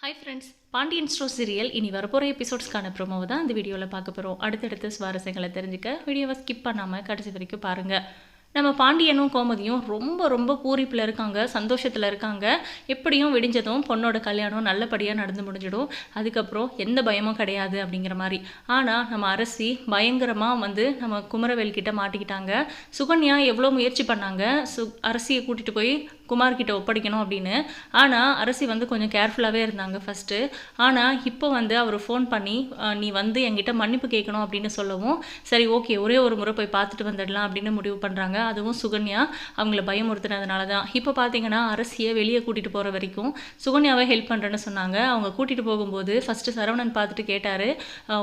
Hi friends Pandian store serial இனி வரப்போகிற எபிசோட்ஸ்க்கான ப்ரோமோவை தான் இந்த வீடியோவில் பார்க்க போகிறோம் அடுத்தடுத்த சுவாரஸ்யங்களை தெரிஞ்சுக்க வீடியோவை ஸ்கிப் பண்ணாமல் கடைசி வரைக்கும் பாருங்கள் நம்ம பாண்டியனும் கோமதியும் ரொம்ப ரொம்ப பூரிப்பில் இருக்காங்க சந்தோஷத்தில் இருக்காங்க. எப்படியும் விடிஞ்சதும் பொண்ணோட கல்யாணம் நல்லபடியாக நடந்து முடிஞ்சிடும். அதுக்கப்புறம் எந்த பயமும் கிடையாது அப்படிங்கிற மாதிரி. ஆனால் நம்ம அரசி பயங்கரமாக வந்து நம்ம குமரவேல்கிட்ட மாட்டிக்கிட்டாங்க. சுகன்யா எவ்வளோ முயற்சி பண்ணாங்க. சு அரசியை கூட்டிகிட்டு போய் குமார்கிட்ட ஒப்படைக்கணும் அப்படின்னு. ஆனால் அரசி வந்து கொஞ்சம் கேர்ஃபுல்லாகவே இருந்தாங்க ஃபஸ்ட்டு ஆனால் இப்போ வந்து அவர் ஃபோன் பண்ணி நீ வந்து என்கிட்ட மன்னிப்பு கேட்கணும் அப்படின்னு சொல்லவும் சரி ஓகே ஒரே ஒரு முறை போய் பார்த்துட்டு வந்துடலாம் அப்படின்னு முடிவு பண்ணுறாங்க அதுவும் சுகன்யா அவங்கள பயமுறுத்துனதுனால தான் இப்போ பார்த்தீங்கன்னா அரசியை வெளியே கூட்டிகிட்டு போகிற வரைக்கும் சுகன்யாவை ஹெல்ப் பண்ணுறேன்னு சொன்னாங்க. அவங்க கூட்டிகிட்டு போகும்போது ஃபஸ்ட்டு சரவணன் பார்த்துட்டு கேட்டார்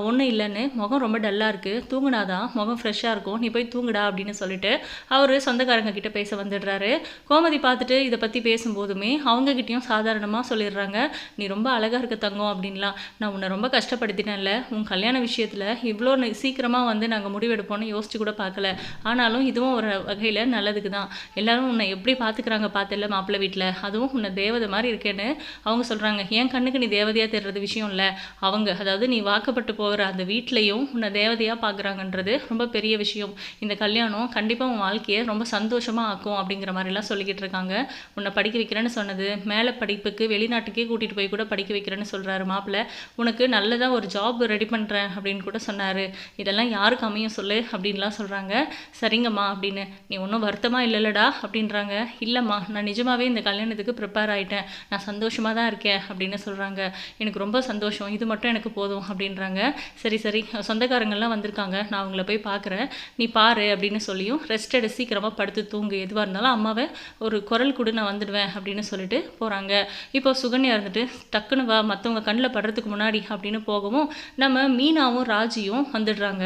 ஒன்றும் இல்லைன்னு. முகம் ரொம்ப டல்லாக இருக்குது தூங்குனாதான் முகம் ஃப்ரெஷ்ஷாக இருக்கும். நீ போய் தூங்குடா அப்படின்னு சொல்லிட்டு அவர் சொந்தக்காரங்க கிட்ட பேச வந்துடுறாரு. கோமதி பார்த்துட்டு இதை பற்றி பேசும்போதுமே அவங்கக்கிட்டேயும் சாதாரணமாக சொல்லிடுறாங்க. நீ ரொம்ப அழகாக இருக்க தங்கம் அப்படின்லாம். நான் உன்னை ரொம்ப கஷ்டப்படுத்தினேன்ல. உன் கல்யாண விஷயத்தில் இவ்வளோ சீக்கிரமாக வந்து நாங்கள் முடிவெடுப்போம்னு யோசிச்சு கூட பார்க்கல. ஆனாலும் இதுவும் ஒரு வகையில் நல்லதுக்கு தான். எல்லோரும் உன்னை எப்படி பார்த்துக்கிறாங்க பார்த்தல மாப்பிள்ளை வீட்டில் அதுவும் உன்னை தேவதை மாதிரி இருக்கேன்னு அவங்க சொல்கிறாங்க என் கண்ணுக்கு நீ தேவதையாக தெரிறது விஷயம் இல்லை? அவங்க அதாவது நீ வாக்கப்பட்டு போகிற அந்த வீட்லேயும் உன்னை தேவதையாக பார்க்குறாங்கன்றது ரொம்ப பெரிய விஷயம். இந்த கல்யாணம் கண்டிப்பாக உன் வாழ்க்கையை ரொம்ப சந்தோஷமாக ஆக்கும் அப்படிங்கிற மாதிரிலாம் சொல்லிக்கிட்டு இருக்காங்க. உன்னை படிக்க வைக்கிறேன்னு சொன்னது. மேலே படிப்புக்கு வெளிநாட்டுக்கே கூட்டிகிட்டு போய் கூட படிக்க வைக்கிறேன்னு சொல்கிறாரு மாப்பிள்ளை. உனக்கு நல்லதாக ஒரு ஜாப் ரெடி பண்ணுறேன் அப்படின்னு கூட சொன்னார். இதெல்லாம் யாருக்கு அமையும் சொல்லு அப்படின்லாம் சொல்கிறாங்க சரிங்கம்மா அப்படின்னு. நீ ஒன்றும் வருத்தமாக இல்லைல்லடா அப்படின்றாங்க. இல்லைம்மா நான் நிஜமாகவே இந்த கல்யாணத்துக்கு ப்ரிப்பேர் ஆகிட்டேன் நான் சந்தோஷமாக தான் இருக்கேன் அப்படின்னு சொல்கிறாங்க எனக்கு ரொம்ப சந்தோஷம். இது மட்டும் எனக்கு போதும் அப்படின்றாங்க. சரி சரி. சொந்தக்காரங்கள்லாம் வந்திருக்காங்க. நான் அவங்கள போய் பார்க்குறேன் நீ பாரு அப்படின்னு சொல்லியும் ரெஸ்ட் எடு. சீக்கிரமாக படுத்து தூங்கு. எதுவாக இருந்தாலும் அம்மாவை ஒரு குரல் கொடு நான் வந்துடுவேன் அப்படின்னு சொல்லிட்டு போகிறாங்க இப்போ சுகன்யா இருந்துட்டு டக்குன்னு வா மற்றவங்க கண்ணில் படுறதுக்கு முன்னாடி அப்படின்னு போகவும் நம்ம மீனாவும் ராஜியும் வந்துடுறாங்க.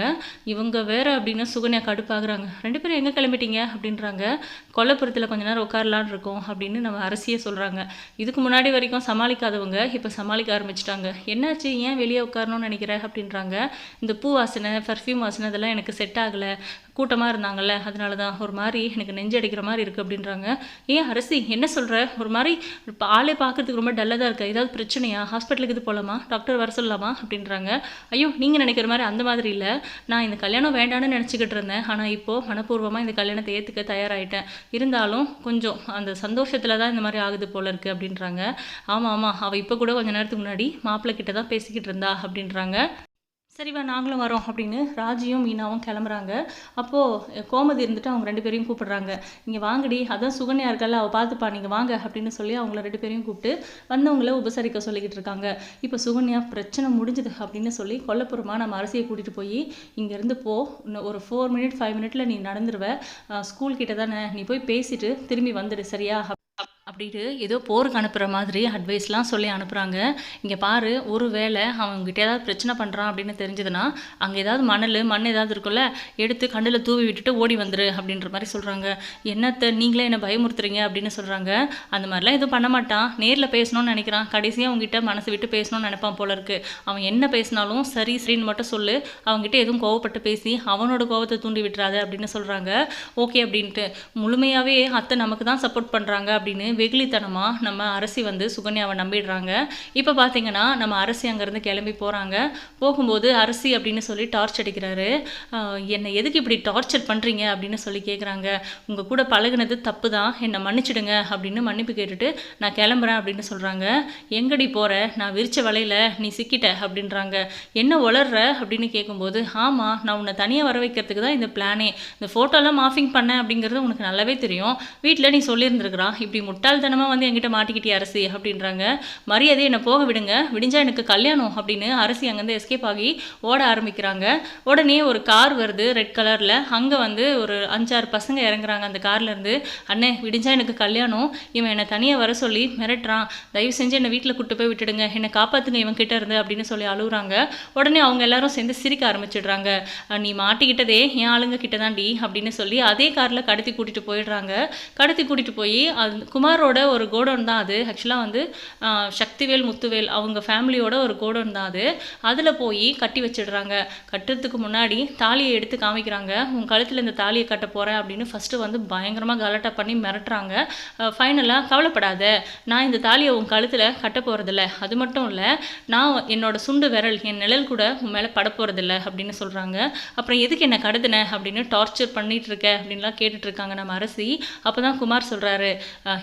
இவங்க வேற அப்படின்னு சுகன்யா கடுப்பாகிறாங்க. ரெண்டு பேரும் எங்கே கிளம்பிட்டீங்க? அப்படின்றாங்க. கொல்லப்புறத்தில் கொஞ்ச நேரம் உட்காரலான்னு இருக்கோம் அப்படின்னு நம்ம அரசியே சொல்கிறாங்க இதுக்கு முன்னாடி வரைக்கும் சமாளிக்காதவங்க இப்போ சமாளிக்க ஆரம்பிச்சிட்டாங்க. என்னாச்சு? ஏன் வெளியே உட்காரணும்னு நினைக்கிற? அப்படின்றாங்க. இந்த பூ வாசனை பர்ஃப்யூம் வாசனை இதெல்லாம் எனக்கு செட் ஆகலை. கூட்டமாக இருந்தாங்கல்ல அதனால தான் ஒரு மாதிரி எனக்கு நெஞ்சு அடிக்கிற மாதிரி இருக்குது அப்படின்றாங்க. ஏன் அரசி என்ன சொல்கிற ஒரு மாதிரி இப்போ ஆளே பார்க்கறதுக்கு ரொம்ப டல்லாக தான் இருக்குது ஏதாவது பிரச்சனையா? ஹாஸ்பிட்டலுக்கு இது போகலாமா டாக்டர் வர சொல்லலாமா? அப்படின்றாங்க. ஐயோ நீங்கள் நினைக்கிற மாதிரி அந்த மாதிரி இல்லை. நான் இந்த கல்யாணம் வேண்டான்னு நினச்சிக்கிட்டு இருந்தேன். ஆனால் இப்போது மனப்பூர்வமாக இந்த கல்யாணத்தை ஏற்றுக்க தயாராகிட்டேன் இருந்தாலும் கொஞ்சம் அந்த சந்தோஷத்தில் தான் இந்த மாதிரி ஆகுது போல இருக்குது அப்படின்றாங்க. ஆமாம் ஆமாம் அவள் இப்போ கூட கொஞ்ச நேரத்துக்கு முன்னாடி மாப்பிள்ளை கிட்ட தான் பேசிக்கிட்டு இருந்தா அப்படின்றாங்க. சரிவா நாங்களும் வரோம் அப்படின்னு ராஜியும் மீனாவும் கிளம்புறாங்க. அப்போது கோமதி இருந்துட்டு அவங்க ரெண்டு பேரையும் கூப்பிடுறாங்க. இங்கே வாங்கடி அதான் சுகன்யா இருக்கல்ல அவள் பார்த்துப்பா நீங்கள் வாங்க அப்படின்னு சொல்லி அவங்கள ரெண்டு பேரையும் கூப்பிட்டு வந்தவங்கள உபசரிக்க சொல்லிக்கிட்டு இருக்காங்க. இப்போ சுகன்யா பிரச்சனை முடிஞ்சுது அப்படின்னு சொல்லி கொல்லப்புறமா நம்ம அரசியை கூட்டிகிட்டு போய் இங்கேருந்து போ இன்னும் ஒரு ஃபோர் மினிட் ஃபைவ் மினிட்ல நீ நடந்துருவ. ஸ்கூல் கிட்ட தானே நீ போய் பேசிட்டு திரும்பி வந்துடு சரியா? அப்படின்ட்டு ஏதோ போருக்கு அனுப்புகிற மாதிரி அட்வைஸ்லாம் சொல்லி அனுப்புகிறாங்க இங்கே பாரு ஒரு வேளை அவங்ககிட்ட ஏதாவது பிரச்சனை பண்ணுறான் அப்படின்னு தெரிஞ்சதுன்னா அங்கே ஏதாவது மணல் மண் ஏதாவது இருக்குல்ல எடுத்து கண்ணில் தூவி விட்டுட்டு ஓடி வந்துரு அப்படின்ற மாதிரி சொல்கிறாங்க என்னத்தை நீங்களே என்னை பயமுறுத்துறீங்க அப்படின்னு சொல்கிறாங்க அந்த மாதிரிலாம் எதுவும் பண்ண மாட்டான். நேரில் பேசணும்னு நினைக்கிறான். கடைசியாக அவங்ககிட்ட மனசு விட்டு பேசணும்னு நினைப்பான் போல இருக்குது அவன் என்ன பேசினாலும் சரி சரின்னு மட்டும் சொல்லு. அவங்ககிட்ட எதுவும் கோவப்பட்டு பேசி அவனோட கோவத்தை தூண்டி விட்டுறாத அப்படின்னு சொல்கிறாங்க ஓகே அப்படின்ட்டு. முழுமையாகவே அத்தை நமக்கு தான் சப்போர்ட் பண்ணுறாங்க அப்படின்னு வெகுளித்தனமாக நம்ம அரசி வந்து சுகன்யாவை நம்பிடுறாங்க. இப்போ பார்த்தீங்கன்னா நம்ம அரசி அங்கேருந்து கிளம்பி போகிறாங்க போகும்போது அரசி அப்படின்னு சொல்லி டார்ச் அடிக்கிறாரு. என்னை எதுக்கு இப்படி டார்ச்சர் பண்ணுறீங்க அப்படின்னு சொல்லி கேட்குறாங்க உங்கள் கூட பழகுனது தப்பு தான் என்னை மன்னிச்சிடுங்க அப்படின்னு மன்னிப்பு கேட்டுட்டு நான் கிளம்புறேன் அப்படின்னு சொல்கிறாங்க எங்கடி போகிற நான் விரிச்ச வலையில் நீ சிக்கிட்ட அப்படின்றாங்க. என்ன உளர்ற? அப்படின்னு கேட்கும்போது ஆமாம் நான் உன்னை தனியாக வர வைக்கிறதுக்கு தான் இந்த பிளானே இந்த ஃபோட்டோலாம் மாஃபிங் பண்ணேன் அப்படிங்கிறது உனக்கு நல்லாவே தெரியும். வீட்டில் நீ சொல்லியிருந்துருக்குறான் இப்படி முட்டாள்தனமாக வந்து என்கிட்ட மாட்டிக்கிட்டே அரசி அப்படின்றாங்க. மரியாதை என்னை போக விடுங்க. விடிஞ்சா எனக்கு கல்யாணம் அப்படின்னு அரசி அங்கேருந்து எஸ்கேப் ஆகி ஓட ஆரம்பிக்கிறாங்க. உடனே ஒரு கார் வருது ரெட் கலரில் அங்கே வந்து ஒரு அஞ்சாறு பசங்க இறங்குறாங்க அந்த கார்லேருந்து அண்ணே விடிஞ்சா எனக்கு கல்யாணம். இவன் என்னை தனியாக வர சொல்லி மிரட்டுறான். தயவு செஞ்சு என்னை வீட்டில் கூட்டு போய் விட்டுடுங்க. என்னை காப்பாற்றுங்க இவன் கிட்ட இருந்து அப்படின்னு சொல்லி அழுகுறாங்க. உடனே அவங்க எல்லாரும் சேர்ந்து சிரிக்க ஆரம்பிச்சிடுறாங்க. நீ மாட்டிக்கிட்டதே என் ஆளுங்க கிட்ட தான்டி அப்படின்னு சொல்லி அதே காரில் கடத்தி கூட்டிகிட்டு போயிடுறாங்க. கடத்தி கூட்டிகிட்டு போய் அது குமார் குமாரோட ஒரு கோடவுன் தான் அது. ஆக்சுவலாக வந்து சக்திவேல் முத்துவேல் அவங்க ஃபேமிலியோட ஒரு கோடவுன் தான் அது. அதில் போய் கட்டி வச்சிடுறாங்க. கட்டுறதுக்கு முன்னாடி தாலியை எடுத்து காமிக்கிறாங்க. உன் கழுத்தில் இந்த தாலியை கட்ட போகிறேன் அப்படின்னு ஃபஸ்ட்டு வந்து பயங்கரமாக கலாட்டா பண்ணி மிரட்டுறாங்க. ஃபைனலாக கவலைப்படாத. நான் இந்த தாலியை உன் கழுத்தில் கட்ட போகிறதில்ல அது மட்டும் இல்லை நான் என்னோட சுண்டு விரல் என் நிழல் கூட உன் மேலே பட போகிறதில்ல அப்படின்னு சொல்கிறாங்க அப்புறம் எதுக்கு என்னை கடத்தின அப்படின்னு டார்ச்சர் பண்ணிகிட்டு இருக்க அப்படின்லாம் கேட்டுட்ருக்காங்க நம்ம அரசி. அப்போ தான் குமார் சொல்கிறாரு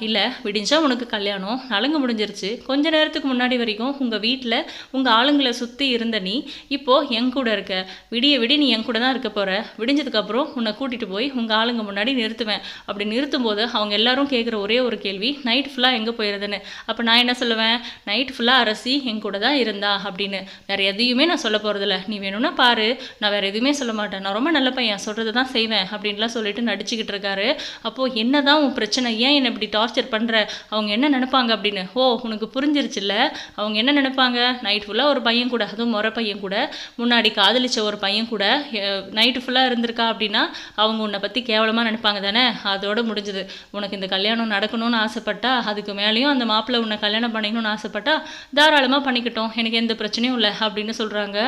இல்லை விடிஞ்சா உனக்கு கல்யாணம் நலங்கு முடிஞ்சிருச்சு. கொஞ்ச நேரத்துக்கு முன்னாடி வரைக்கும் உங்கள் வீட்டில் உங்கள் ஆளுங்களை சுற்றி இருந்த நீ இப்போது என் கூட இருக்க. விடிய விடி நீ என் கூட தான் இருக்க போகிற விடிஞ்சதுக்கப்புறம் உன்னை கூட்டிகிட்டு போய் உங்கள் ஆளுங்க முன்னாடி நிறுத்துவேன். அப்படி நிறுத்தும் போது அவங்க எல்லாரும் கேட்குற ஒரே ஒரு கேள்வி நைட் ஃபுல்லாக எங்கே போயிருதுன்னு? அப்போ நான் என்ன சொல்லுவேன்? நைட் ஃபுல்லாக அரசி என் கூட தான் இருந்தா அப்படின்னு. வேறு எதையுமே நான் சொல்ல போகிறதில்ல நீ வேணும்னா பாரு. நான் வேறு எதுவுமே சொல்ல மாட்டேன். நான் ரொம்ப நல்ல பையன். சொல்கிறது தான் செய்வேன் அப்படின்லாம் சொல்லிட்டு நடிச்சுக்கிட்டு இருக்காரு. அப்போது என்ன தான் உன் பிரச்சனை? ஏன் என்னை இப்படி டார்ச்சர் பண்ணுற அவங்க என்ன நினைப்பாங்க அப்படின்னு? ஓ உனக்கு புரிஞ்சிருச்சுல்ல? அவங்க என்ன நினைப்பாங்க? நைட் ஃபுல்லாக ஒரு பையன் கூட அதுவும் முறை பையன் கூட முன்னாடி காதலிச்ச ஒரு பையன் கூட நைட்டு ஃபுல்லாக இருந்திருக்கா அப்படின்னா அவங்க உன்னை பற்றி கேவலமாக நினைப்பாங்க தானே? அதோட முடிஞ்சது. உனக்கு இந்த கல்யாணம் நடக்கணும்னு ஆசைப்பட்டா அதுக்கு மேலேயும் அந்த மாப்பிள்ளை உன்னை கல்யாணம் பண்ணிக்கணும்னு ஆசைப்பட்டா தாராளமாக பண்ணிக்கிட்டோம் எனக்கு எந்த பிரச்சனையும் இல்லை அப்படின்னு சொல்கிறாங்க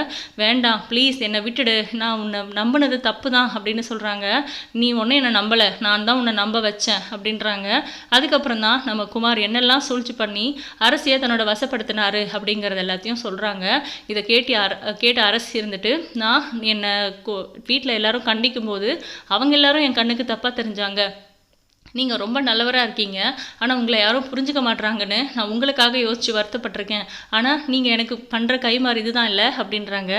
வேண்டாம் ப்ளீஸ் என்னை விட்டுடு. நான் உன்னை நம்பினது தப்பு தான் அப்படின்னு சொல்கிறாங்க நீ ஒன்றும் என்னை நம்பலை. நான் தான் உன்னை நம்ப வச்சேன் அப்படின்றாங்க. அதுக்கப்புறம் தான் நம்ம குமார் என்னெல்லாம் சூழ்ச்சி பண்ணி அரசியை தன்னோட வசப்படுத்தினாரு அப்படிங்கிறது எல்லாத்தையும் சொல்கிறாங்க இதை கேட்டு அர கேட்ட அரசு இருந்துட்டு நான் என்னை வீட்டில் எல்லாரும் கண்டிக்கும் போது அவங்க எல்லாரும் என் கண்ணுக்கு தப்பாக தெரிஞ்சாங்க. நீங்கள் ரொம்ப நல்லவராக இருக்கீங்க. ஆனால் உங்களை யாரும் புரிஞ்சுக்க மாட்றாங்கன்னு நான் உங்களுக்காக யோசித்து வருத்தப்பட்டிருக்கேன். ஆனால் நீங்கள் எனக்கு பண்ணுற கைமாறு இதுதான் இல்லை அப்படின்றாங்க.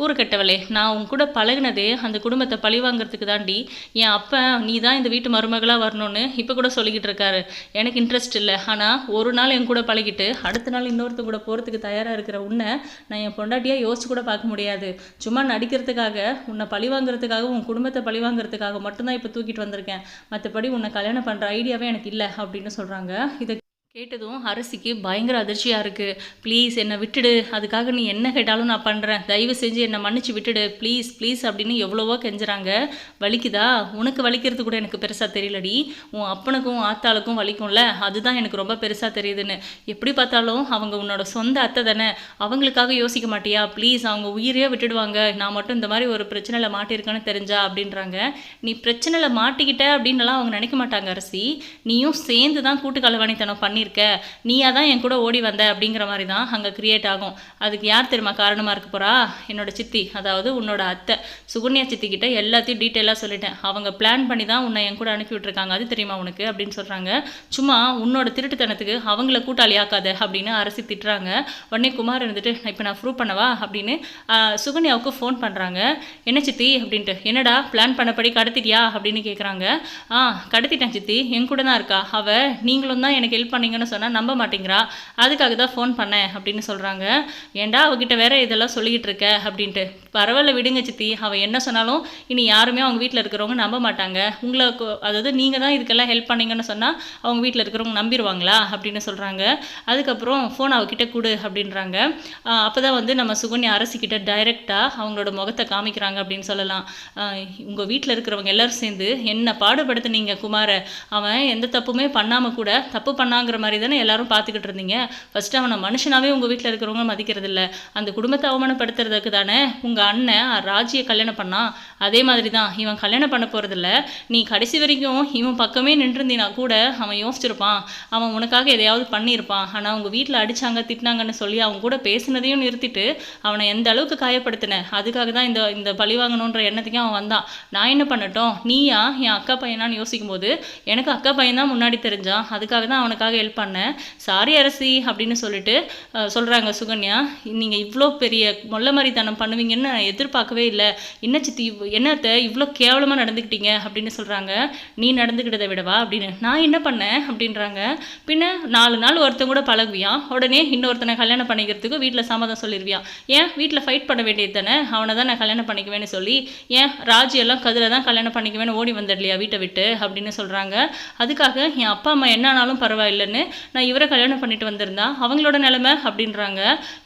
கூறுகட்டவளே நான் உன் கூட பழகுனதே அந்த குடும்பத்தை பழி வாங்குறதுக்கு தாண்டி என் அப்பா நீ தான் இந்த வீட்டு மருமகளாக வரணும்னு இப்போ கூட சொல்லிக்கிட்டு இருக்காரு. எனக்கு இன்ட்ரெஸ்ட் இல்லை. ஆனால் ஒரு நாள் என் கூட பழகிட்டு அடுத்த நாள் இன்னொருத்த கூட போகிறதுக்கு தயாராக இருக்கிற உன்னை நான் என் பொண்டாட்டியாக யோசிச்சு கூட பார்க்க முடியாது. சும்மா நடிக்கிறதுக்காக உன்னை பழி வாங்குறதுக்காக உன் குடும்பத்தை பழி வாங்குறதுக்காக மட்டும்தான் இப்போ தூக்கிட்டு வந்திருக்கேன். மற்றபடி உன்னை கல்யாணம் பண்ணுற ஐடியாவே எனக்கு இல்லை அப்படின்னு சொல்கிறாங்க இதை கேட்டதும் அரசிக்கு பயங்கர அதிர்ச்சியாக இருக்குது ப்ளீஸ் என்னை விட்டுடு. அதுக்காக நீ என்ன கேட்டாலும் நான் பண்ணுறேன் தயவு செஞ்சு என்னை மன்னிச்சு விட்டுடு. ப்ளீஸ் ப்ளீஸ் அப்படின்னு எவ்வளவோ கெஞ்சுறாங்க. வலிக்குதா? உனக்கு வலிக்கிறது கூட எனக்கு பெருசாக தெரியலடி. உன் அப்பனுக்கும் ஆத்தாளுக்கும் வலிக்கும்ல. அதுதான் எனக்கு ரொம்ப பெருசாக தெரியுதுன்னு. எப்படி பார்த்தாலும் அவங்க உன்னோட சொந்த அத்தை தானே. அவங்களுக்காக யோசிக்க மாட்டியா? ப்ளீஸ் அவங்க உயிரையே விட்டுடுவாங்க. நான் மட்டும் இந்த மாதிரி ஒரு பிரச்சனையில் மாட்டியிருக்கேன்னு தெரிஞ்சா அப்படின்றாங்க. நீ பிரச்சனையில் மாட்டிக்கிட்ட அப்படின்லாம் அவங்க நினைக்க மாட்டாங்க அரசி நீயும் சேர்ந்து தான் கூட்டு கலவாணித்தனம் பண்ணியிருக்க. நீயா தான் என் கூட ஓடி வந்த அப்படிங்கிற மாதிரி தான் அங்கே கிரியேட் ஆகும். அதுக்கு யார் தெரியுமா காரணமாக இருக்க போறா? என்னோட சித்தி அதாவது உன்னோட அத்தை. சுகன்யா சித்தி கிட்ட எல்லாத்தையும் டீட்டெயிலாக சொல்லிட்டேன். அவங்க பிளான் பண்ணி தான் உன்னை என் கூட அனுப்பி விட்டுருக்காங்க. அது தெரியுமா உனக்கு? அப்படின்னு சொல்கிறாங்க சும்மா உன்னோட திருட்டுத்தனத்துக்கு அவங்கள கூட்டாளி ஆக்காத அப்படின்னு அரசி திட்டுறாங்க. உடனே குமார் இருந்துட்டு இப்போ நான் ப்ரூவ் பண்ணவா? அப்படின்னு சுகன்யாவுக்கு ஃபோன் பண்ணுறாங்க என்ன சித்தி? அப்படின்ட்டு என்னடா பிளான் பண்ணபடி கடத்திட்டியா? அப்படின்னு கேட்குறாங்க ஆ கடத்திட்டேன் சித்தி. என் கூட தான் இருக்கா? அவ நீங்களும் தான் எனக்கு ஹெல்ப் பண்ணீங்க பண்ணீங்கன்னு சொன்னால் நம்ப மாட்டேங்கிறா. அதுக்காக தான் ஃபோன் பண்ணேன் அப்படின்னு சொல்கிறாங்க ஏன்டா அவகிட்ட வேற இதெல்லாம் சொல்லிக்கிட்டு இருக்க? அப்படின்ட்டு. பரவாயில்ல விடுங்க சித்தி. அவள் என்ன சொன்னாலும் இனி யாருமே அவங்க வீட்டில் இருக்கிறவங்க நம்ப மாட்டாங்க. உங்களை அதாவது நீங்கள் தான் இதுக்கெல்லாம் ஹெல்ப் பண்ணீங்கன்னு சொன்னால் அவங்க வீட்டில் இருக்கிறவங்க நம்பிடுவாங்களா அப்படின்னு சொல்கிறாங்க அதுக்கப்புறம் ஃபோன் அவகிட்ட கொடு அப்படின்றாங்க. அப்போ தான் வந்து நம்ம சுகன்யா அரசிக்கிட்ட டைரெக்டாக அவங்களோட முகத்தை காமிக்கிறாங்க அப்படின்னு சொல்லலாம். உங்கள் வீட்டில் இருக்கிறவங்க எல்லாரும் சேர்ந்து என்ன பாடுபடுத்துனீங்க குமாரை? அவன் எந்த தப்புமே பண்ணாமல் கூட தப்பு பண்ணாங்கிற மாதிரி தானே எல்லாரும் பார்த்துக்கிட்டு இருந்தீங்க? ஃபஸ்ட்டு அவனை மனுஷனாகவே உங்கள் வீட்டில் இருக்கிறவங்க மதிக்கிறதில்ல. அந்த குடும்பத்தை அவமானப்படுத்துறதுக்கு தானே உங்கள் அண்ணன் ராஜியை கல்யாணம் பண்ணான் அதே மாதிரி தான் இவன் கல்யாணம் பண்ண போகிறதில்ல நீ கடைசி வரைக்கும் இவன் பக்கமே நின்றுருந்தினா கூட அவன் யோசிச்சிருப்பான். அவன் உனக்காக எதையாவது பண்ணியிருப்பான். ஆனால் உங்கள் வீட்டில் அடிச்சாங்க திட்டினாங்கன்னு சொல்லி அவங்க கூட பேசினதையும் நிறுத்திட்டு அவனை எந்த அளவுக்கு காயப்படுத்தின? அதுக்காக தான் இந்த இந்த பழி வாங்கணுன்ற எண்ணத்துக்கே அவன் வந்தான். நான் என்ன பண்ணட்டும்? நீயா? என் அக்கா பையனான்னு யோசிக்கும் போது எனக்கு அக்கா பையன் தான் முன்னாடி தெரிஞ்சான். அதுக்காக தான் அவனுக்காக ஹெல்ப் பண்ணேன் சாரி அரசி அப்படின்னு சொல்லிட்டு சொல்கிறாங்க சொல்றாங்க சுகன்யா. நீங்கள் இவ்வளோ பெரிய மொல்ல மாதிரித்தனம் பண்ணுவீங்கன்னு நான் எதிர்பார்க்கவே இல்லை. என்ன சித்தி இவ்- என்னத்த இவ்வளோ கேவலமாக நடந்துக்கிட்டீங்க அப்படின்னு சொல்கிறாங்க நீ நடந்துக்கிட்டதை விடவா? அப்படின்னு. நான் என்ன பண்ணேன்? அப்படின்றாங்க. பின்ன நாலு நாள் ஒருத்தன் கூட பழகுவியான் உடனே இன்னொருத்தனை கல்யாணம் பண்ணிக்கிறதுக்கு வீட்டில் சம்மதம் சொல்லிடுவியான் ஏன்? வீட்டில் ஃபைட் பண்ண வேண்டியது தானே? அவனை தான் நான் கல்யாணம் பண்ணிக்குவேன்னு சொல்லி ஏன்? ராஜி எல்லாம் கதிரை தான் கல்யாணம் பண்ணிக்குவேன்னு ஓடி வந்துடலையா வீட்டை விட்டு? அப்படின்னு சொல்கிறாங்க அதுக்காக என் அப்பா அம்மா என்னானாலும் பரவாயில்லைன்னு அப்படின்னு நான் இவரை கல்யாணம் பண்ணிட்டு வந்திருந்தா அவங்களோட நிலமை அப்படின்றாங்க.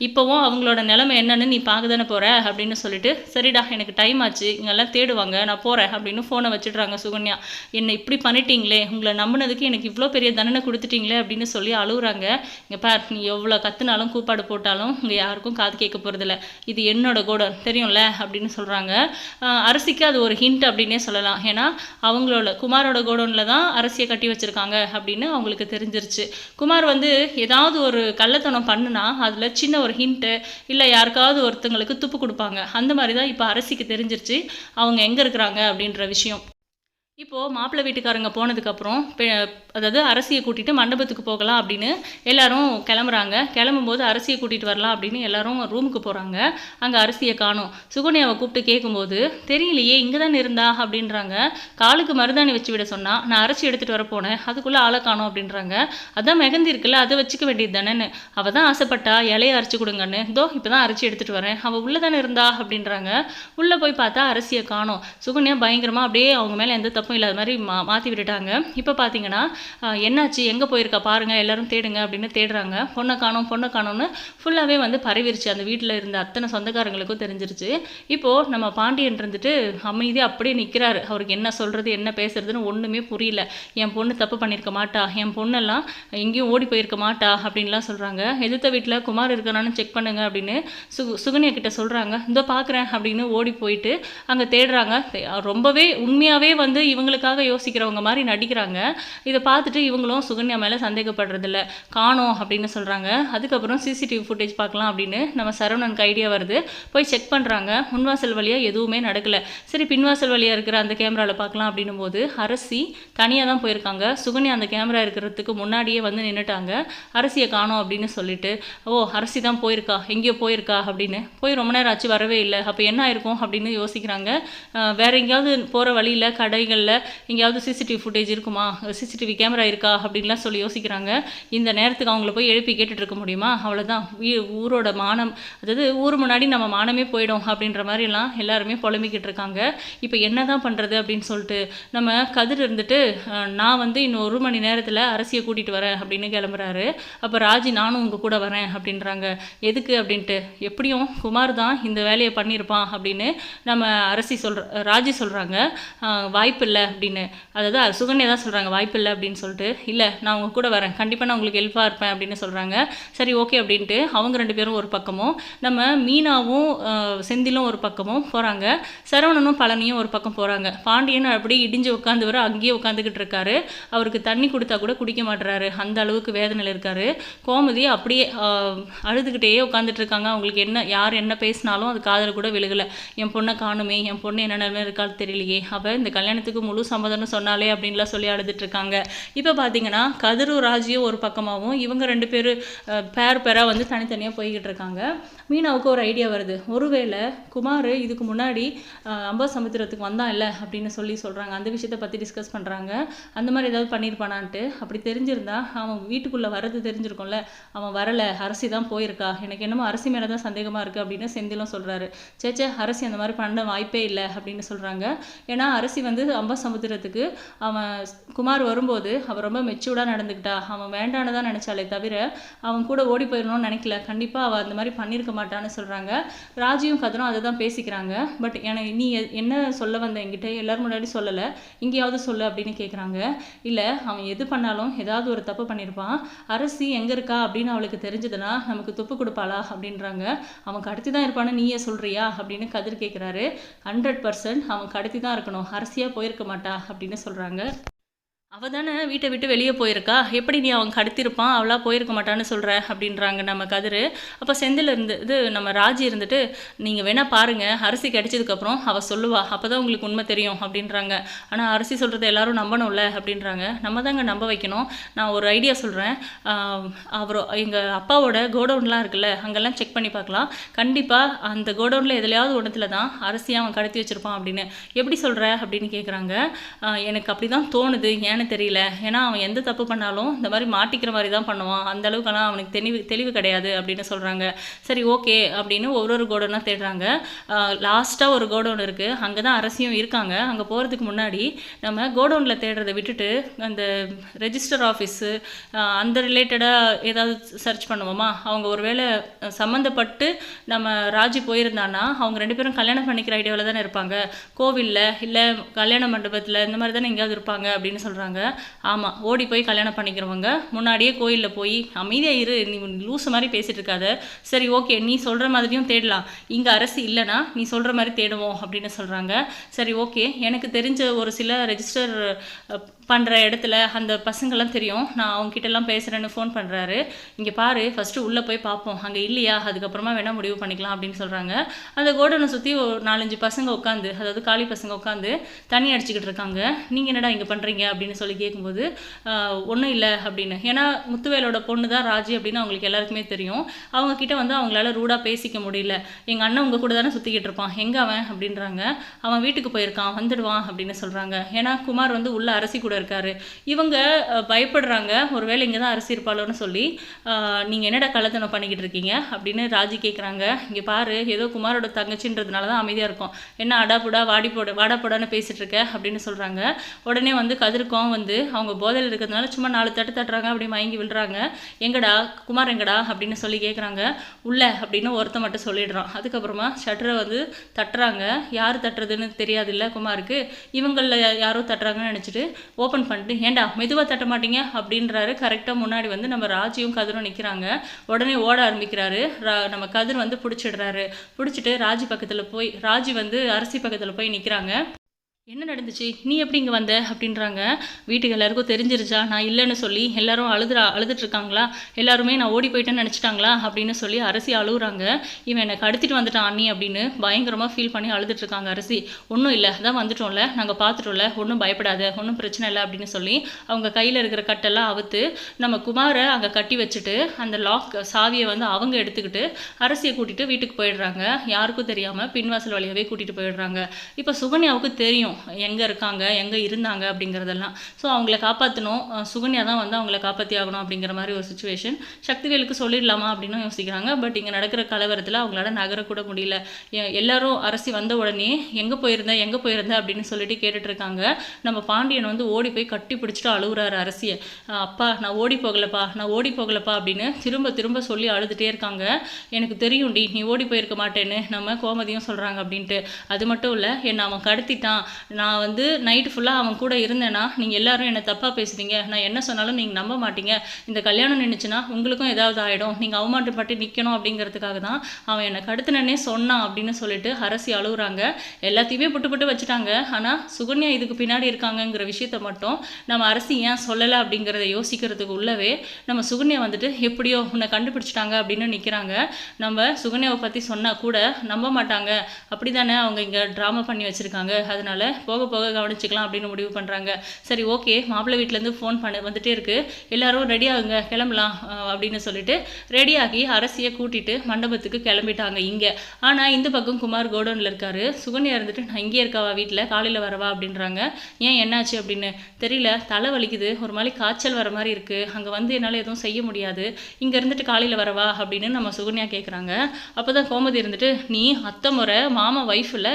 இப்போவும் அவங்களோட நிலமை என்னன்னு நீ பார்க்க தானே போகிற அப்படின்னு சொல்லிட்டு சரிடா எனக்கு டைம் ஆச்சு இங்கெல்லாம் தேடுவாங்க நான் போகிறேன் அப்படின்னு ஃபோனை வச்சுடுறாங்க சுகன்யா. என்னை இப்படி பண்ணிட்டீங்களே உங்களை நம்பினதுக்கு எனக்கு இவ்வளோ பெரிய தண்டனை கொடுத்துட்டீங்களே அப்படின்னு சொல்லி அழுகுறாங்க இங்கே பார் நீ எவ்வளோ கத்துனாலும் கூப்பாடு போட்டாலும் இங்கே யாருக்கும் காது கேட்க போகிறதில்ல இது என்னோட கோடன் தெரியும்ல? அப்படின்னு சொல்கிறாங்க அரிசிக்கு அது ஒரு ஹிண்ட் அப்படின்னே சொல்லலாம். ஏன்னா அவங்களோட குமாரோட கோடவுனில் தான் அரசியை கட்டி வச்சுருக்காங்க அப்படின்னு அவங்களுக்கு தெரிஞ்சிருச்சு. குமார் வந்து ஏதாவது ஒரு கள்ளத்தனம் பண்ணுனா அதில் சின்ன ஒரு ஹிண்ட்டு இல்லை யாருக்காவது ஒருத்தங்களுக்கு துப்பு கொடுப்பாங்க. அந்த மாதிரி தான் இப்போ அரசிக்கு தெரிஞ்சிருச்சு. அவங்க எங்கே இருக்கிறாங்க அப்படின்ற விஷயம். இப்போது மாப்பிள்ளை வீட்டுக்காரங்க போனதுக்கப்புறம் அதாவது அரசியை கூட்டிகிட்டு மண்டபத்துக்கு போகலாம் அப்படின்னு எல்லாரும் கிளம்புறாங்க. கிளம்பும்போது அரசியை கூட்டிகிட்டு வரலாம் அப்படின்னு எல்லாரும் ரூமுக்கு போகிறாங்க அங்கே அரிசியை காணும். சுகன்யாவை கூப்பிட்டு கேட்கும்போது தெரியலையே இங்கே தான் இருந்தா? அப்படின்றாங்க. காலுக்கு மருதாணி வச்சு விட சொன்னால் நான் அரிசி எடுத்துகிட்டு வர போனேன். அதுக்குள்ளே ஆளை காணும் அப்படின்றாங்க. அதான் மெகந்தி இருக்குல்ல அதை வச்சுக்க வேண்டியது தானேன்னு. அவள் தான் ஆசைப்பட்டா இலையை அரைச்சி கொடுங்கன்னு. இதோ இப்போ தான் அரைச்சி எடுத்துகிட்டு வரேன். அவள் உள்ளே தானே இருந்தா? அப்படின்றாங்க. உள்ளே போய் பார்த்தா அரிசியை காணும். சுகன்யா பயங்கரமாக அப்படியே அவங்க மேலே எந்த தப்பும் இல்லாத மாதிரி மா மாற்றி விட்டுட்டாங்க. இப்போ பார்த்தீங்கன்னா என்னாச்சு? எங்கே போயிருக்கா? பாருங்கள் எல்லோரும் தேடுங்க அப்படின்னு தேடுறாங்க. பொண்ணை காணும் பொண்ணை காணும்னு ஃபுல்லாகவே வந்து பரவிருச்சு. அந்த வீட்டில் இருந்த அத்தனை சொந்தக்காரங்களுக்கும் தெரிஞ்சிருச்சு. இப்போது நம்ம பாண்டியன் இருந்துட்டு அமைதியாக அப்படியே நிற்கிறாரு அவருக்கு என்ன சொல்கிறது என்ன பேசுறதுன்னு ஒன்றுமே புரியல. என் பொண்ணு தப்பு பண்ணியிருக்க மாட்டா. என் பொண்ணெல்லாம் எங்கேயும் ஓடி போயிருக்க மாட்டா அப்படின்லாம் சொல்கிறாங்க எதிர்த்த வீட்டில் குமார் இருக்கானான்னு செக் பண்ணுங்க அப்படின்னு சு சுகன்யா கிட்ட சொல்கிறாங்க இதோ பார்க்குறேன் அப்படின்னு ஓடி போயிட்டு அங்கே தேடுறாங்க. ரொம்பவே உண்மையாகவே வந்து இவங்களுக்காக யோசிக்கிறவங்க மாதிரி நடிக்கிறாங்க. இதை பார்த்துட்டு இவங்களும் சுகன்யா மேலே சந்தேகப்படுறதில்ல. காணோம் அப்படின்னு சொல்கிறாங்க அதுக்கப்புறம் சிசிடிவி ஃபுட்டேஜ் பார்க்கலாம் அப்படின்னு நம்ம சரவணனுக்கு ஐடியா வருது. போய் செக் பண்ணுறாங்க முன்வாசல் வழியாக எதுவுமே நடக்கலை. சரி பின்வாசல் வழியாக இருக்கிற அந்த கேமராவில் பார்க்கலாம் அப்படின்னும் போது அரசி தனியாக தான் போயிருக்காங்க. சுகன்யா அந்த கேமரா இருக்கிறதுக்கு முன்னாடியே வந்து நின்றுட்டாங்க அரசியை காணோம் அப்படின்னு சொல்லிட்டு ஓ அரசி தான் போயிருக்கா? எங்கேயோ போயிருக்கா? அப்படின்னு. போய் ரொம்ப நேரம் ஆச்சு வரவே இல்லை. அப்போ என்ன ஆயிருக்கும் அப்படின்னு யோசிக்கிறாங்க. வேற எங்கேயாவது போகிற வழியில் கடைகளில் எங்கேயாவது சிசிடிவி ஃபுட்டேஜ் இருக்குமா? சிசிடிவி கேமரா இருக்கா அப்படின்லாம் சொல்லி யோசிக்கிறாங்க. இந்த நேரத்துக்கு அவங்கள போய் எழுப்பி கேட்டுட்டு இருக்க முடியுமா? அவ்வளோதான் ஊரோட மானம் அதாவது ஊர் முன்னாடி நம்ம மானமே போயிடும் அப்படின்ற மாதிரிலாம் எல்லாருமே புலம்பிக்கிட்டு இருக்காங்க. இப்போ என்ன தான் பண்ணுறது அப்படின்னு சொல்லிட்டு நம்ம கதிர் இருந்துட்டு நான் வந்து இன்னும் ஒரு மணி நேரத்தில் அரசியை கூட்டிகிட்டு வரேன் அப்படின்னு கிளம்புறாரு. அப்போ ராஜி நானும் உங்கள் கூட வரேன் அப்படின்றாங்க. எதுக்கு அப்படின்ட்டு எப்படியும் குமார் தான் இந்த வேலையை பண்ணியிருப்பான் அப்படின்னு நம்ம அரசி சொல்கிற ராஜி சொல்கிறாங்க வாய்ப்பு இல்லை அப்படின்னு. அதாவது சுகன்யா தான் சொல்கிறாங்க வாய்ப்பு இல்லை அப்படின்னு சொல்லிட்டு இல்லை நான் உங்கள் கூட வரேன். கண்டிப்பாக நான் உங்களுக்கு ஹெல்ப்பாக இருப்பேன் அப்படின்னு சொல்கிறாங்க சரி ஓகே அப்படின்ட்டு அவங்க ரெண்டு பேரும் ஒரு பக்கமும் நம்ம மீனாவும் செந்திலும் ஒரு பக்கமும் போகிறாங்க சரவணனும் பழனியும் ஒரு பக்கம் போகிறாங்க பாண்டியன் அப்படி இடிஞ்சு உட்காந்து வர அங்கேயே உட்காந்துக்கிட்டு இருக்காரு. அவருக்கு தண்ணி கொடுத்தா கூட குடிக்க மாட்டுறாரு அந்த அளவுக்கு வேதனையில் இருக்காரு. கோமதி அப்படியே அழுதுகிட்டே உட்காந்துட்டு இருக்காங்க. அவங்களுக்கு என்ன யார் என்ன பேசினாலும் அது காதல் கூட விழுகலை. என் பொண்ணை காணுமே என் பொண்ணு என்ன நிலைமை இருக்காது தெரியலையே. அப்போ இந்த கல்யாணத்துக்கு முழு சம்மதம்னு சொன்னாலே அப்படின்லாம் சொல்லி அழுதுட்டு இருக்காங்க. இப்போ பார்த்தீங்கன்னா கதிரும் ராஜியும் ஒரு பக்கமாகவும் இவங்க ரெண்டு பேர் பேர் பேராக வந்து தனித்தனியாக போய்கிட்டு இருக்காங்க. மீனாவுக்கு ஒரு ஐடியா வருது. ஒருவேளை குமார் இதுக்கு முன்னாடி அம்பா சமுத்திரத்துக்கு வந்தான் இல்லை அப்படின்னு சொல்லி சொல்கிறாங்க அந்த விஷயத்த பற்றி டிஸ்கஸ் பண்ணுறாங்க அந்த மாதிரி ஏதாவது பண்ணியிருப்பானான்ட்டு அப்படி தெரிஞ்சிருந்தா அவன் வீட்டுக்குள்ளே வர்றது தெரிஞ்சிருக்கும்ல. அவன் வரலை அரசி தான் போயிருக்கா. எனக்கு என்னமோ அரசி மேலே தான் சந்தேகமாக இருக்குது அப்படின்னு செந்திலும் சொல்கிறாரு சேச்சே அரசி அந்த மாதிரி பண்ண வாய்ப்பே இல்லை அப்படின்னு சொல்கிறாங்க ஏன்னா அரசி வந்து அம்பா சமுத்திரத்துக்கு அவன் குமார் வரும்போது அவன் ரொம்ப மெச்சூர்டாக நடந்துக்கிட்டா. அவன் வேண்டானதான் நினச்சாலே தவிர அவன் கூட ஓடி போயிடணும்னு நினைக்கல. கண்டிப்பாக அவள் அந்த மாதிரி பண்ணியிருக்க மாட்டான்னு சொல்கிறாங்க ராஜியும் கதனும் அதை தான் பேசிக்கிறாங்க. பட் எனக்கு நீ என்ன சொல்ல வந்த என்கிட்ட எல்லோரும் முன்னாடி சொல்லலை. இங்கேயாவது சொல்லு அப்படின்னு கேட்குறாங்க இல்லை அவன் எது பண்ணாலும் ஏதாவது ஒரு தப்பு பண்ணியிருப்பான் அரசி எங்கே இருக்கா அப்படின்னு அவளுக்கு தெரிஞ்சதுன்னா நமக்கு துப்பு கொடுப்பாளா அப்படின்றாங்க. அவன் கடத்தி தான் இருப்பான்னு நீயே சொல்கிறியா அப்படின்னு கதிர் கேட்குறாரு ஹண்ட்ரட் பர்சன்ட் அவன் கடத்தி தான் இருக்கணும். அரசியாக போயிருக்க மாட்டா அப்படின்னு சொல்கிறாங்க அவள் தானே வீட்டை விட்டு வெளியே போயிருக்கா? எப்படி நீ அவன் கடத்திருப்பான்? அவளாக போயிருக்க மாட்டான்னு சொல்கிற அப்படின்றாங்க நம்ம கதிர். அப்போ செந்தில் இருந்து இது நம்ம ராஜி இருந்துட்டு நீங்கள் வேணால் பாருங்கள் அரிசி கிடைச்சதுக்கப்புறம் அவள் சொல்லுவா அப்போ தான் உங்களுக்கு உண்மை தெரியும் அப்படின்றாங்க. ஆனால் அரிசி சொல்கிறத எல்லாரும் நம்பணும்ல அப்படின்றாங்க. நம்ம தாங்க நம்ப வைக்கணும். நான் ஒரு ஐடியா சொல்கிறேன் அவர் எங்கள் அப்பாவோட கோடவுன்லாம் இருக்குல்ல அங்கெல்லாம் செக் பண்ணி பார்க்கலாம். கண்டிப்பாக அந்த கோடவுனில் எதுலையாவது ஒன்றத்தில் தான் அரிசியாக அவன் கடத்தி வச்சுருப்பான் அப்படின்னு. எப்படி சொல்கிற அப்படின்னு கேட்குறாங்க எனக்கு அப்படி தான் தோணுது. ஏன் ஏன்னு தெரியல. ஏன்னா அவன் எந்த தப்பு பண்ணாலும் இந்த மாதிரி மாட்டிக்கிற மாதிரி தான் பண்ணுவான். அந்த அளவுக்கெல்லாம் அவனுக்கு தெளிவு தெளிவு கிடையாது அப்படின்னு சொல்கிறாங்க சரி ஓகே அப்படின்னு ஒரு ஒரு கோடனாக தேடுறாங்க. லாஸ்ட்டாக ஒரு கோடவுன் இருக்குது அங்கே தான் அரசியும் இருக்காங்க. அங்கே போகிறதுக்கு முன்னாடி நம்ம கோடவுனில் தேடுறதை விட்டுட்டு அந்த ரெஜிஸ்டர் ஆஃபீஸு அந்த ரிலேட்டடாக ஏதாவது சர்ச் பண்ணுவோமா? அவங்க ஒருவேளை சம்மந்தப்பட்டு நம்ம ராஜி போயிருந்தான்னா அவங்க ரெண்டு பேரும் கல்யாணம் பண்ணிக்கிற ஐடியாவில் தானே இருப்பாங்க. கோவிலில் இல்லை கல்யாண மண்டபத்தில் இந்த மாதிரி தானே எங்கேயாவது இருப்பாங்க அப்படின்னு சொல்கிறாங்க ஆமாம் ஓடி போய் கல்யாணம் பண்ணிக்கிறவங்க. முன்னாடியே கோயிலில் போய் அமைதியாக இரு நீ லூசு மாதிரி பேசிகிட்டு இருக்காத சரி ஓகே நீ சொல்கிற மாதிரியும் தேடலாம். இங்கே அரசு இல்லைன்னா நீ சொல்கிற மாதிரி தேடுவோம் அப்படின்னு சொல்கிறாங்க சரி ஓகே. எனக்கு தெரிஞ்ச ஒரு சில ரெஜிஸ்டர் பண்ணுற இடத்துல அந்த பசங்கள்லாம் தெரியும். நான் அவங்க கிட்டலாம் பேசுகிறேன்னு ஃபோன் பண்ணுறாரு இங்கே பாரு ஃபஸ்ட்டு உள்ளே போய் பார்ப்போம் அங்கே இல்லையா? அதுக்கப்புறமா வேணால் முடிவு பண்ணிக்கலாம் அப்படின்னு சொல்கிறாங்க அந்த கோடனை சுற்றி ஒரு நாலஞ்சு பசங்க உட்காந்து அதாவது காலி பசங்க உட்காந்து தண்ணி அடிச்சுக்கிட்டு இருக்காங்க. நீங்கள் என்னடா இங்கே பண்ணுறீங்க அப்படின்னு சொல்லி கேட்கும்போது ஒன்றும் இல்லை அப்படின்னு. ஏன்னா முத்துவேலோட பொண்ணு தான் ராஜி அப்படின்னு அவங்களுக்கு எல்லாருக்குமே தெரியும். அவங்கக்கிட்ட வந்து அவங்களால ரூடாக பேசிக்க முடியல. எங்கள் அண்ணன் உங்கள் கூட தானே சுற்றிக்கிட்டு இருப்பான். எங்கே அவன்? அப்படின்றாங்க. அவன் வீட்டுக்கு போயிருக்கான். வந்துடுவான். அப்படின்னு சொல்கிறாங்க ஏன்னா குமார் வந்து உள்ள அரசி கூட இருக்காரு. இவங்க பயப்படுறாங்க. ஒருவேளை இங்கே தான் அரசி இருப்பாளோன்னு சொல்லி நீங்கள் என்னடா கலத்தனம் பண்ணிக்கிட்டு இருக்கீங்க? அப்படின்னு ராஜி கேட்குறாங்க இங்கே பாரு ஏதோ குமாரோட தங்கச்சின்றதுனால தான் அமைதியாக இருக்கும். என்ன அடாப்புடா வாடி போட வாடா போடான்னு பேசிட்டு இருக்க? அப்படின்னு சொல்கிறாங்க உடனே வந்து கதிர்க்கும் வந்து அவங்க போதையில் இருக்கிறதுனால சும்மா நாலு தட்டு தட்டுறாங்க அப்படி மயங்கி விழுறாங்க. எங்கடா குமார் எங்கடா? அப்படின்னு சொல்லி கேட்குறாங்க உள்ள அப்படின்னு ஒருத்த மட்டும் சொல்லிடுறான். அதுக்கப்புறமா ஷட்டரை வந்து தட்டுறாங்க. யார் தட்டுறதுன்னு தெரியாது இல்லை குமாருக்கு. இவங்களில் யாரோ தட்டுறாங்கன்னு நினச்சிட்டு ஓப்பன் ஓப்பன் பண்ணிட்டு ஏன்டா மெதுவாக தட்ட மாட்டீங்க? அப்படின்றாரு. கரெக்டாக முன்னாடி வந்து நம்ம ராஜியும் கதிரும் நிற்கிறாங்க உடனே ஓட ஆரம்பிக்கிறாரு. ரா- நம்ம கதிர் வந்து பிடிச்சிடுறாரு. பிடிச்சிட்டு ராஜி பக்கத்தில் போய் ராஜி வந்து அரிசி பக்கத்தில் போய் நிற்கிறாங்க என்ன நடந்துச்சு? நீ எப்படி இங்கே வந்த? அப்படின்றாங்க. வீட்டுக்கு எல்லாருக்கும் தெரிஞ்சிருச்சா? நான் இல்லைன்னு சொல்லி எல்லாரும் அழுதுறா அழுதுட்டு இருக்காங்களா எல்லாருமே நான் ஓடி போயிட்டேன்னு நினச்சிட்டாங்களா? அப்படின்னு சொல்லி அரசி அழுகுறாங்க இவன் என்னை கடத்திட்டு வந்துட்டான் அண்ணி அப்படின்னு பயங்கரமாக ஃபீல் பண்ணி அழுதுட்டு இருக்காங்க அரசி. ஒன்றும் இல்லை தான் வந்துட்டோம்ல. நாங்கள் பார்த்துட்டோம்ல ஒன்றும் பயப்படாத. ஒன்றும் பிரச்சனை இல்லை அப்படின்னு சொல்லி அவங்க கையில் இருக்கிற கட்டெல்லாம் அவுத்து நம்ம குமாரை அங்கே கட்டி வச்சுட்டு அந்த லாக் சாவியை வந்து அவங்க எடுத்துக்கிட்டு அரசியை கூட்டிகிட்டு வீட்டுக்கு போயிடுறாங்க. யாருக்கும் தெரியாமல் பின்வாசல் வழியாகவே கூட்டிகிட்டு போயிடுறாங்க. இப்போ சுகன்யாவுக்கு தெரியும். எங்கே இருக்காங்க எங்கே இருந்தாங்க அப்படிங்கிறதெல்லாம். ஸோ அவங்கள காப்பாற்றணும் சுகன்யா தான் வந்து அவங்கள காப்பாற்றி ஆகணும் அப்படிங்கிற மாதிரி ஒரு சுச்சுவேஷன் சக்திவேலுக்கு சொல்லிடலாமா அப்படின்னு யோசிக்கிறாங்க. பட் இங்கே நடக்கிற கலவரத்தில் அவங்களால நகரக்கூட முடியல. எல்லாரும் அரசி வந்த உடனே எங்கே போயிருந்த எங்கே போயிருந்த? அப்படின்னு சொல்லிட்டு கேட்டுட்டு இருக்காங்க நம்ம பாண்டியன் வந்து ஓடி போய் கட்டி பிடிச்சிட்டு அழுகுறாரு அரசியை. அப்பா நான் ஓடி போகலப்பா நான் ஓடி போகலப்பா அப்படின்னு திரும்ப திரும்ப சொல்லி அழுதுகிட்டே இருக்காங்க. எனக்கு தெரியும்டி நீ ஓடி போயிருக்க மாட்டேன்னு. நம்ம கோமதியும் சொல்கிறாங்க அப்படின்ட்டு. அது மட்டும் இல்லை என்னை அவன் கடத்திட்டான். நான் வந்து நைட்டு ஃபுல்லாக அவன் கூட இருந்தேன்னா நீங்கள் எல்லாரும் என்னை தப்பாக பேசுறீங்க. நான் என்ன சொன்னாலும் நீங்கள் நம்ப மாட்டீங்க. இந்த கல்யாணம் நின்றுச்சுன்னா உங்களுக்கும் ஏதாவது ஆகிடும் நீங்கள் அவமானப்பட்டு நிற்கணும் அப்படிங்கிறதுக்காக தான் அவன் என்னை கடத்தினனே சொன்னான் அப்படின்னு சொல்லிட்டு அரசி அழுகுறாங்க எல்லாத்தையுமே புட்டு புட்டு வச்சுட்டாங்க. ஆனால் சுகன்யா இதுக்கு பின்னாடி இருக்காங்கங்கிற விஷயத்த மட்டும் நம்ம அரசி ஏன் சொல்லலை அப்படிங்கிறத யோசிக்கிறதுக்கு உள்ளவே நம்ம சுகன்யா வந்துட்டு எப்படியோ உன்னை கண்டுபிடிச்சிட்டாங்க அப்படின்னு நிற்கிறாங்க நம்ம சுகன்யாவை பற்றி சொன்னால் கூட நம்ப மாட்டாங்க. அப்படி தானே அவங்க இங்கே ட்ராமா பண்ணி வச்சுருக்காங்க. அதனால போக போக கவனிச்சிக்கலாம் அப்படின்னு முடிவு பண்ணுறாங்க சரி ஓகே மாப்பிள்ளை வீட்டிலேருந்து ஃபோன் பண்ண வந்துட்டே இருக்குது எல்லோரும் ரெடி ஆகுங்க கிளம்பலாம் அப்படின்னு சொல்லிட்டு ரெடியாகி அரசியை கூட்டிட்டு மண்டபத்துக்கு கிளம்பிட்டாங்க இங்கே. ஆனால் இந்த பக்கம் குமார் கோடவுனில் இருக்கார். சுகன்யா இருந்துட்டு நான் இங்கே இருக்கவா வீட்டில் காலையில் வரவா? அப்படின்றாங்க. ஏன் என்னாச்சு? அப்படின்னு. தெரியல தலை வலிக்குது. ஒரு மாதிரி காய்ச்சல் வர மாதிரி இருக்குது அங்கே வந்து என்னால் எதுவும் செய்ய முடியாது. இங்கே இருந்துட்டு காலையில் வரவா? அப்படின்னு நம்ம சுகன்யா கேட்குறாங்க அப்போ தான் கோமதி இருந்துட்டு நீ அத்தை முறை மாமா ஒய்ஃபில்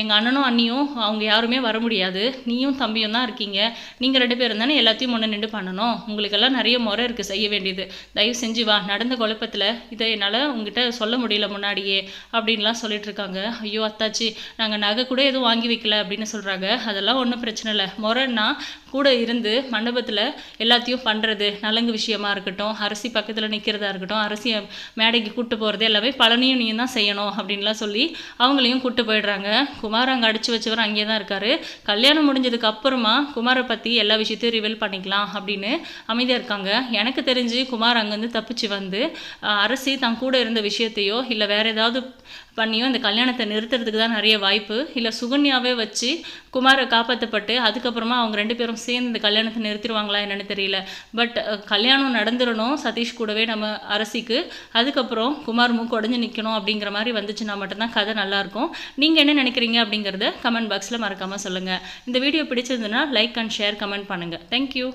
எங்கள் அண்ணனும் அண்ணியும் அவங்க யாரும் வர முடியாது. நீயும் தம்பியும் தான் இருக்கீங்க. நீங்கள் ரெண்டு பேரும் தானே எல்லாத்தையும் ஒன்று நின்று பண்ணணும். உங்களுக்கெல்லாம் நிறைய முறை இருக்குது செய்ய வேண்டியது. தயவு செஞ்சு வா நடந்த குழப்பத்தில் இதை என்னால் உங்ககிட்ட சொல்ல முடியல முன்னாடியே அப்படின்லாம் சொல்லிட்டு இருக்காங்க. ஐயோ அத்தாச்சி நாங்கள் நகை கூட எதுவும் வாங்கி வைக்கல அப்படின்னு சொல்கிறாங்க அதெல்லாம் ஒன்றும் பிரச்சனை இல்லை. முறைன்னா கூட இருந்து மண்டபத்தில் எல்லாத்தையும் பண்ணுறது நலங்கு விஷயமா இருக்கட்டும் அரிசி பக்கத்தில் நிற்கிறதா இருக்கட்டும் அரசியை மேடைக்கு கூப்பிட்டு போகிறது எல்லாமே பழனியும் நீயும் தான் செய்யணும் அப்படின்லாம் சொல்லி அவங்களையும் கூப்பிட்டு போயிடுறாங்க. குமார் அங்கே அடிச்சு வச்சவர் அங்கேயே தான் இருக்காரு. கல்யாணம் முடிஞ்சதுக்கு அப்புறமா குமாரை பற்றி எல்லா விஷயத்தையும் ரிவீல் பண்ணிக்கலாம் அப்படின்னு அமைதியாக இருக்காங்க. எனக்கு தெரிஞ்சு குமார் அங்கேருந்து தப்பிச்சு வந்து அரசி தான் கூட இருந்த விஷயத்தையோ இல்லை வேறு ஏதாவது பண்ணியும் இந்த கல்யாணத்தை நிறுத்துறதுக்கு தான் நிறைய வாய்ப்பு. இல்லை சுகன்யாவே வச்சு குமாரை காப்பாற்றப்பட்டு அதுக்கப்புறமா அவங்க ரெண்டு பேரும் சேர்ந்து இந்த கல்யாணத்தை நிறுத்திடுவாங்களா என்னென்னு தெரியல. பட் கல்யாணம் நடந்துடணும் சதீஷ் கூடவே நம்ம அரசிக்கு. அதுக்கப்புறம் குமார் மூக்கு உடஞ்சு நிற்கணும் அப்படிங்கிற மாதிரி வந்துச்சுன்னா மட்டும்தான் கதை நல்லாயிருக்கும். நீங்கள் என்ன நினைக்கிறீங்க அப்படிங்கிறத கமெண்ட் பாக்ஸில் மறக்காமல் சொல்லுங்கள் இந்த வீடியோ பிடிச்சிருந்ததுன்னா லைக் அண்ட் ஷேர் கமெண்ட் பண்ணுங்கள் தேங்க்யூ